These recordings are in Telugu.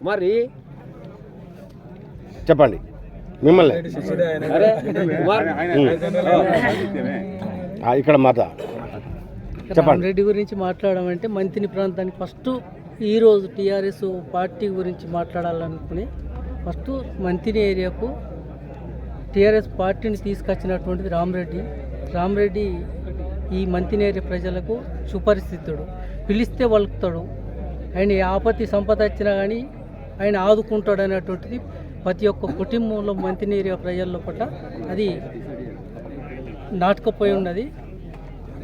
మరి చెప్పండి. మిమ్మల్ని. అరే కుమార్. ఆ, ఇక్కడ మాట. చెప్పండి. రామరెడ్డి గురించి మాట్లాడమంటే మంతిని ప్రాంతానికి ఫస్ట్ ఈరోజు టీఆర్ఎస్ పార్టీ గురించి మాట్లాడాలనుకుని ఫస్ట్ మంతిని ఏరియాకు టీఆర్ఎస్ పార్టీని తీసుకొచ్చినటువంటిది రామరెడ్డి రామరెడ్డి ఈ మంతిని ఏరియా ప్రజలకు సుపరిస్థితుడు పిలిస్తే వలుకుతాడు. ఆయన ఆపత్తి సంపద వచ్చినా కానీ ఆయన ఆదుకుంటాడు అనేటువంటిది ప్రతి ఒక్క కుటుంబంలో మంతిని ఏరియా ప్రజల లోపల అది నాటుకుపోయి ఉన్నది.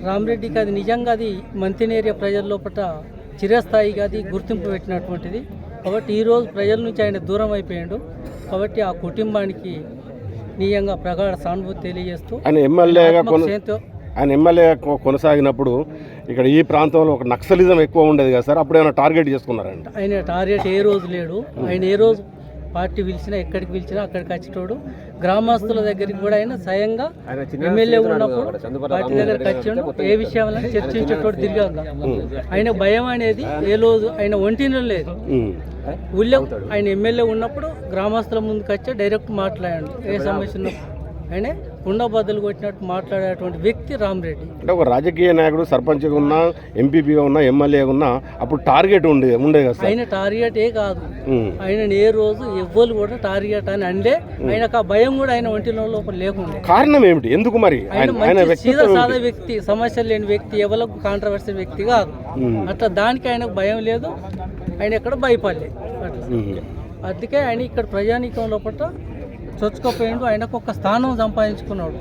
రామరెడ్డికి అది నిజంగా అది మంతినేరియా ప్రజల లోపల చిరస్థాయిగా అది గుర్తింపు పెట్టినటువంటిది. కాబట్టి ఈరోజు ప్రజల నుంచి ఆయన దూరం అయిపోయాడు. కాబట్టి ఆ కుటుంబానికి నిజంగా ప్రగాఢ సానుభూతి తెలియజేస్తూ ఆయన ఎమ్మెల్యేగా ఆయన ఎమ్మెల్యే కొనసాగినప్పుడు ఇక్కడ ఈ ప్రాంతంలో ఒక నక్సలిజం ఎక్కువ ఉండేది కదా సార్? అప్పుడు ఏమైనా టార్గెట్ చేసుకున్నారంట ఆయన టార్గెట్ ఏ రోజు లేడు. ఆయన ఏ రోజు పార్టీ పిలిచినా ఎక్కడికి పిలిచినా అక్కడికి వచ్చేటోడు. గ్రామస్తుల దగ్గరికి కూడా ఆయన స్వయంగా ఎమ్మెల్యే ఉన్నప్పుడు పార్టీ దగ్గరికి వచ్చిండు ఏ విషయంలో చర్చించేటోడు తిరిగాక. ఆయన భయం అనేది ఏ రోజు ఆయన ఒంటిలో లేదు. ఊళ్ళో ఆయన ఎమ్మెల్యే ఉన్నప్పుడు గ్రామస్తుల ముందుకు వచ్చి డైరెక్ట్ మాట్లాడాడు. ఏ సమస్య ఉన్నా ఆయన కుండ బద్దలు కొట్టినట్టు మాట్లాడేటువంటి వ్యక్తి రామరెడ్డి. అంటే ఒక రాజకీయ నాయకుడు సర్పంచ్గా ఉన్నా ఎంపీపీగా ఉన్నా ఎమ్మెల్యేగా ఉన్నా అప్పుడు టార్గెట్ ఉండే ఉండే కదా ఆయన టార్గెట్ ఏ కాదు. ఆయన ఏ రోజు ఎవ్వరు కూడా టార్గెట్ అని అంటే ఆయనకు ఆ భయం కూడా ఆయన ఒంటిలో లోపల లేకుండా. కారణం ఏమిటి? ఎందుకు మరి? ఆయన ఆయన ఆయన సీదా వ్యక్తి సమస్యలు లేని వ్యక్తి ఎవరికి కాంట్రవర్సీ వ్యక్తి కాదు. అట్లా దానికి ఆయనకు భయం లేదు ఆయన ఎక్కడ భయపడలేదు. అట్లా. అందుకే ఆయన ఇక్కడ ప్రజానీకం లోపల చొచ్చుకోపోయిండు ఆయనకు ఒక స్థానం సంపాదించుకున్నాడు.